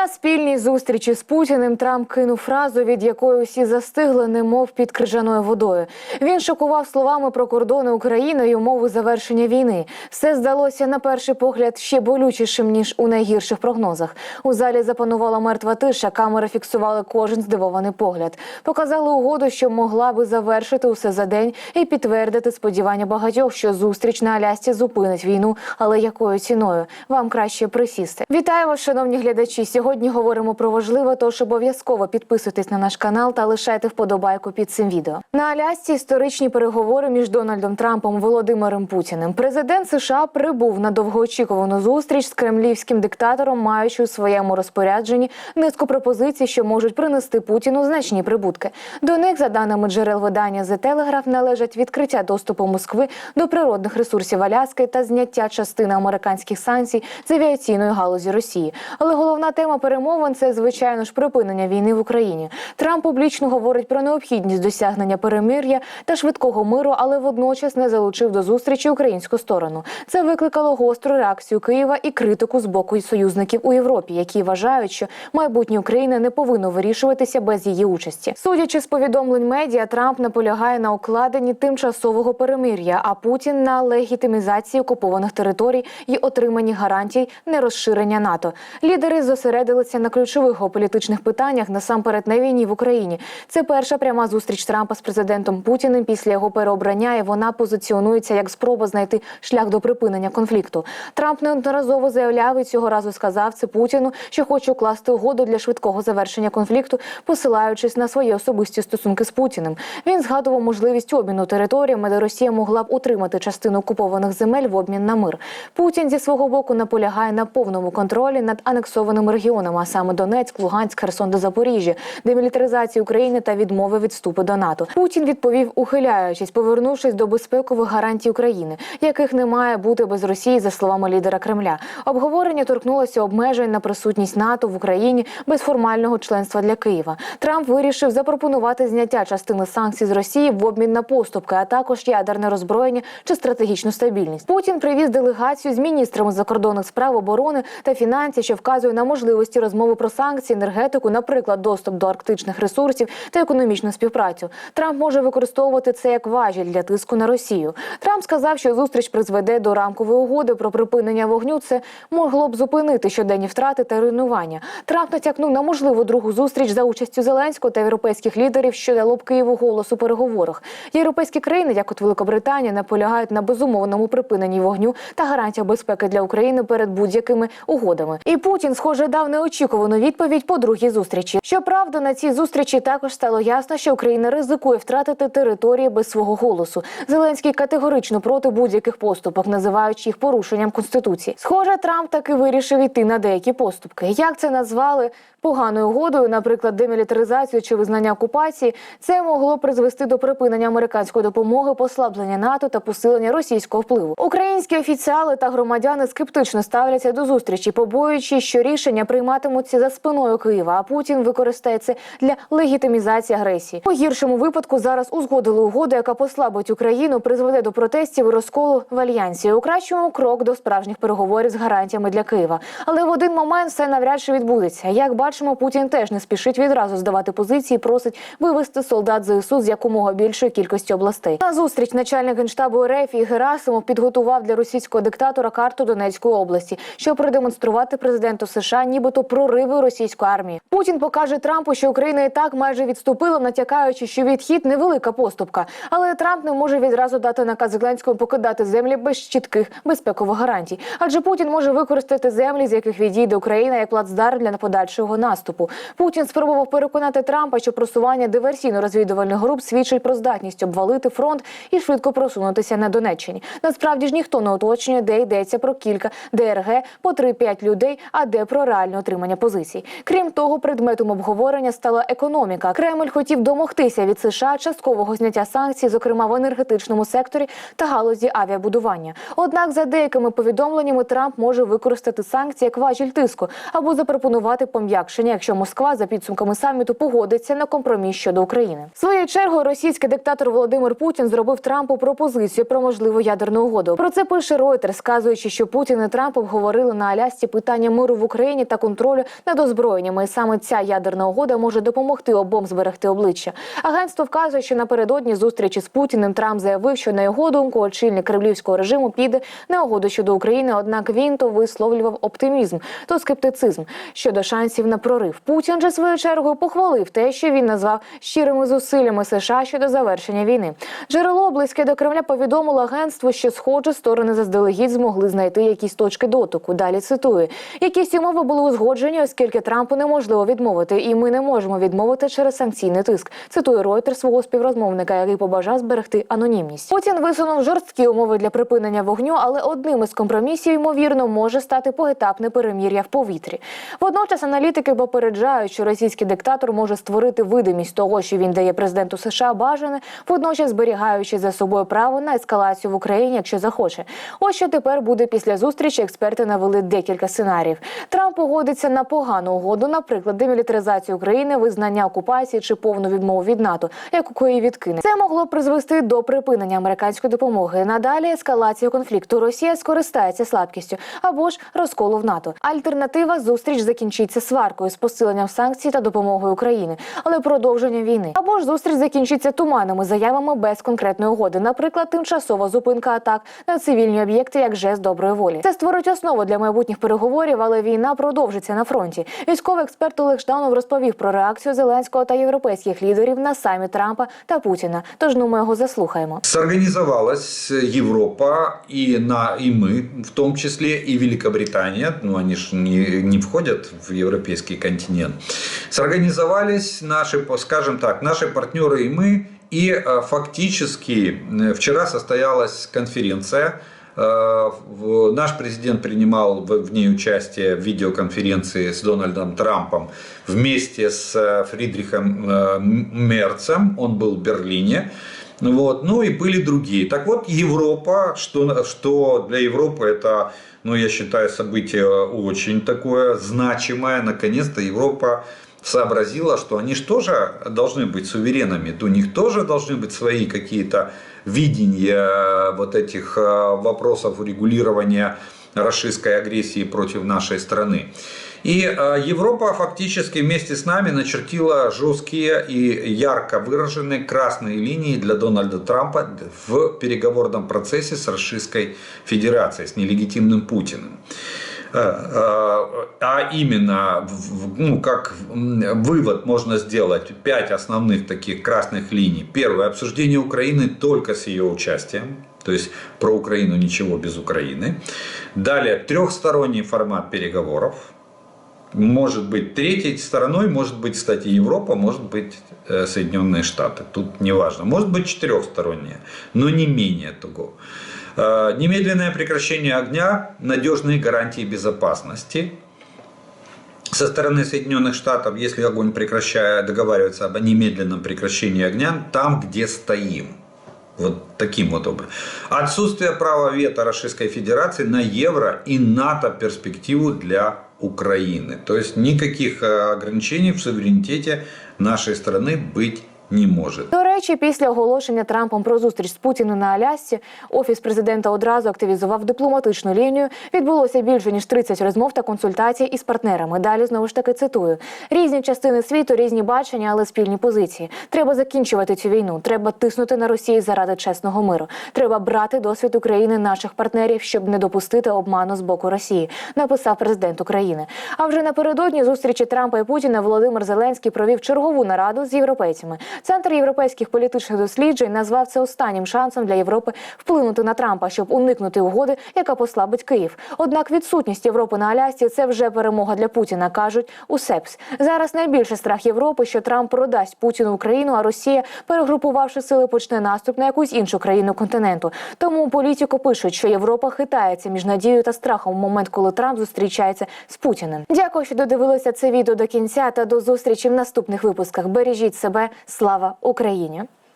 На спільній зустрічі з Путіним Трамп кинув фразу, від якої усі застигли, немов під крижаною водою. Він шокував словами про кордони України й умови завершення війни. Все здалося на перший погляд ще болючішим ніж у найгірших прогнозах. У залі запанувала мертва тиша. Камери фіксували кожен здивований погляд. Показали угоду, що могла би завершити усе за день і підтвердити сподівання багатьох, що зустріч на Алясці зупинить війну, але якою ціною вам краще присісти. Вітаю вас, шановні глядачі. Сьогодні говоримо про важливе, тож обов'язково підписуйтесь на наш канал та лишайте вподобайку під цим відео. На Алясці історичні переговори між Дональдом Трампом і Володимиром Путіним. Президент США прибув на довгоочікувану зустріч з кремлівським диктатором, маючи у своєму розпорядженні низку пропозицій, що можуть принести Путіну значні прибутки. До них, за даними джерел видання The Telegraph, належать відкриття доступу Москви до природних ресурсів Аляски та зняття частини американських санкцій з авіаційної галузі Росії. Але головна тема перемовин це звичайно ж припинення війни в Україні. Трамп публічно говорить про необхідність досягнення перемир'я та швидкого миру, але водночас не залучив до зустрічі українську сторону. Це викликало гостру реакцію Києва і критику з боку союзників у Європі, які вважають, що майбутнє України не повинно вирішуватися без її участі. Судячи з повідомлень медіа, Трамп наполягає на укладенні тимчасового перемир'я, а Путін на легітимізації окупованих територій і отриманні гарантій нерозширення НАТО. Лідери зосередилися на ключових геополітичних питаннях насамперед на війні в Україні. Це перша пряма зустріч Трампа з президентом Путіним після його переобрання, і вона позиціонується як спроба знайти шлях до припинення конфлікту. Трамп неодноразово заявляв і цього разу сказав це Путіну, що хоче укласти угоду для швидкого завершення конфлікту, посилаючись на свої особисті стосунки з Путіним. Він згадував можливість обміну територіями, де Росія могла б утримати частину окупованих земель в обмін на мир. Путін зі свого боку наполягає на повному контролі над анексованими регіонами, а саме Донецьк, Луганськ, Херсон та Запоріжжя, демілітаризації України та відмови від вступу до НАТО. Путін відповів, ухиляючись, повернувшись до безпекових гарантій України, яких не має бути без Росії, за словами лідера Кремля. Обговорення торкнулося обмежень на присутність НАТО в Україні без формального членства для Києва. Трамп вирішив запропонувати зняття частини санкцій з Росії в обмін на поступки, а також ядерне роззброєння чи стратегічну стабільність. Путін привіз делегацію з міністрами закордонних справ оборони та фінансів, що вказує на можливості розмови про санкції, енергетику, наприклад, доступ до арктичних ресурсів та економічну співпрацю. Трамп може використовувати це як важіль для тиску на Росію. Трамп сказав, що зустріч призведе до рамкової угоди про припинення вогню. Це могло б зупинити щоденні втрати та руйнування. Трамп натякнув на можливу другу зустріч за участю Зеленського та європейських лідерів, що дало б Києву голос у переговорах. Європейські країни, як от Великобританія, наполягають на безумовному припиненні вогню та гарантіях безпеки для України перед будь-якими угодами. І Путін, схоже, дав неочікувану відповідь по другій зустрічі. Щоправда, на цій зустрічі також стало ясно, що Україна ризикує втратити території без свого голосу. Зеленський категорично проти будь-яких поступок, називаючи їх порушенням конституції. Схоже, Трамп таки вирішив іти на деякі поступки. Як це назвали поганою угодою, наприклад, демілітаризацію чи визнання окупації, це могло призвести до припинення американської допомоги, послаблення НАТО та посилення російського впливу. Українські офіціали та громадяни скептично ставляться до зустрічі, побоюючи, що рішення прийматимуться за спиною Києва, а Путін використає це для легітимізації агресії. У гіршому випадку зараз узгодили угоду, яка послабить Україну, призведе до протестів і розколу в альянсі. У кращому крок до справжніх переговорів з гарантіями для Києва. Але в один момент все навряд чи відбудеться. Як бачимо, Путін теж не спішить відразу здавати позиції, просить вивести солдат ЗСУ з якомога більшої кількості областей. На зустріч начальник генштабу РФ і Герасимов підготував для російського диктатора карту Донецької області, щоб продемонструвати президенту США, нібито прориви російської армії. Путін покаже Трампу, що Україна і так майже відступила, натякаючи, що відхід невелика поступка. Але Трамп не може відразу дати наказ Зеленському покидати землі без чітких безпекових гарантій. Адже Путін може використати землі, з яких відійде Україна як плацдарм для подальшого наступу. Путін спробував переконати Трампа, що просування диверсійно-розвідувальних груп свідчить про здатність обвалити фронт і швидко просунутися на Донеччині. Насправді ж ніхто не уточнює, де йдеться про кілька ДРГ по 3-5 людей, а де про реальне отримання позицій. Крім того, предметом обговорення стала економіка. Кремль хотів домогтися від США часткового зняття санкцій, зокрема в енергетичному секторі та галузі авіабудування. Однак, за деякими повідомленнями, Трамп може використати санкції як важіль тиску або запропонувати пом'якшення, якщо Москва за підсумками саміту погодиться на компроміс щодо України. Своєю чергою російський диктатор Володимир Путін зробив Трампу пропозицію про можливу ядерну угоду. Про це пише Reuters, сказуючи, що Путін і Трамп обговорили на Алясці питання миру в Україні та контролю над озброєннями. І саме ця ядерна угода може допомогти обом зберегти обличчя. Агентство вказує, що напередодні зустрічі з Путіним Трамп заявив, що на його думку очільник кремлівського режиму піде на угоду щодо України. Однак він то висловлював оптимізм, то скептицизм щодо шансів на прорив. Путін же свою чергою похвалив те, що він назвав щирими зусиллями США щодо завершення війни. Джерело близьке до Кремля повідомило агентству, що схоже сторони заздалегідь змогли знайти якісь точки дотику. Далі цитую: якісь умови були узгоджені, оскільки Трампу неможливо відмовити, і ми не можемо відмовити через санкційний тиск. Цитує Реутер свого співрозмовника, який побажав зберегти анонімність. Путін висунув жорсткі умови для припинення вогню, але одним із компромісів ймовірно може стати поетапне перемір'я в повітрі. Водночас аналітики попереджають, що російський диктатор може створити видимість того, що він дає президенту США бажане, водночас зберігаючи за собою право на ескалацію в Україні, якщо захоче. Ось що тепер буде після зустрічі. Експерти навели декілька сценаріїв. Трамп погодиться на погану угоду, наприклад, демілітаризацію України, визнання окупації чи повну відмову від НАТО, яку її відкине. Це могло призвести до припинення американської допомоги. Надалі ескалація конфлікту. Росія скористається слабкістю або ж розколу в НАТО. Альтернатива зустріч закінчиться сваркою з посиленням санкцій та допомогою Україні, але продовженням війни. Або ж зустріч закінчиться туманними заявами без конкретної угоди, наприклад, тимчасова зупинка атак на цивільні об'єкти як жест доброї волі. Це створить основу для майбутніх переговорів, але війна продовжиться на фронті. Військовий експерт Олег Жданов розповів про реакцію Зеленського та європейських лідерів на саміт Трампа та Путіна. Тож ну ми його заслухаємо. Сорганизовалась Европа и, на, и мы, в том числе и Великобритания, ну они же не, не входят в европейский континент, сорганизовались наши, скажем так, наши партнеры и мы, и э, фактически э, вчера состоялась конференция, Э, Наш президент принимал в ней участие в видеоконференции с Дональдом Трампом вместе с Фридрихом Мерцем. Он был в Берлине. Вот. Ну и были другие. Так вот, Европа, что, что для Европы это, ну я считаю, событие очень такое значимое. Наконец-то Европа сообразила, что они же тоже должны быть суверенами. У них тоже должны быть свои какие-то видения вот этих э, вопросов урегулирования российской агрессии против нашей страны. И э, Европа фактически вместе с нами начертила жесткие и ярко выраженные красные линии для Дональда Трампа в переговорном процессе с Российской Федерацией, с нелегитимным Путиным. Э, э, А именно, ну, как вывод можно сделать, пять основных таких красных линий. Первое, обсуждение Украины только с ее участием. То есть про Украину ничего без Украины. Далее, трехсторонний формат переговоров. Может быть, третьей стороной может быть, кстати, Европа, может быть, э, Соединенные Штаты. Тут не важно. Может быть, четырехсторонняя, но не менее того. Э, Немедленное прекращение огня, надежные гарантии безопасности. Со стороны Соединенных Штатов, если огонь прекращая, договаривается об немедленном прекращении огня там, где стоим. Вот таким вот образом. Отсутствие права вето Российской Федерации на евро и НАТО перспективу для Украины. То есть никаких э, ограничений в суверенитете нашей страны быть не может. Речі, після оголошення Трампом про зустріч з Путіним на Алясці, офіс президента одразу активізував дипломатичну лінію. Відбулося більше ніж 30 розмов та консультацій із партнерами. Далі знову ж таки цитую: різні частини світу, різні бачення, але спільні позиції. Треба закінчувати цю війну. Треба тиснути на Росію заради чесного миру. Треба брати досвід України наших партнерів, щоб не допустити обману з боку Росії. Написав президент України. А вже напередодні зустрічі Трампа і Путіна Володимир Зеленський провів чергову нараду з європейцями. Центр європейських політичних досліджень назвав це останнім шансом для Європи вплинути на Трампа, щоб уникнути угоди, яка послабить Київ. Однак відсутність Європи на Алясці це вже перемога для Путіна, кажуть у СЕПС. Зараз найбільший страх Європи, що Трамп продасть Путіну Україну, а Росія, перегрупувавши сили, почне наступ на якусь іншу країну континенту. Тому політику пишуть, що Європа хитається між надією та страхом у момент, коли Трамп зустрічається з Путіним. Дякую, що додивилися це відео до кінця та до зустрічі в наступних випусках. Бережіть себе, слава Україні!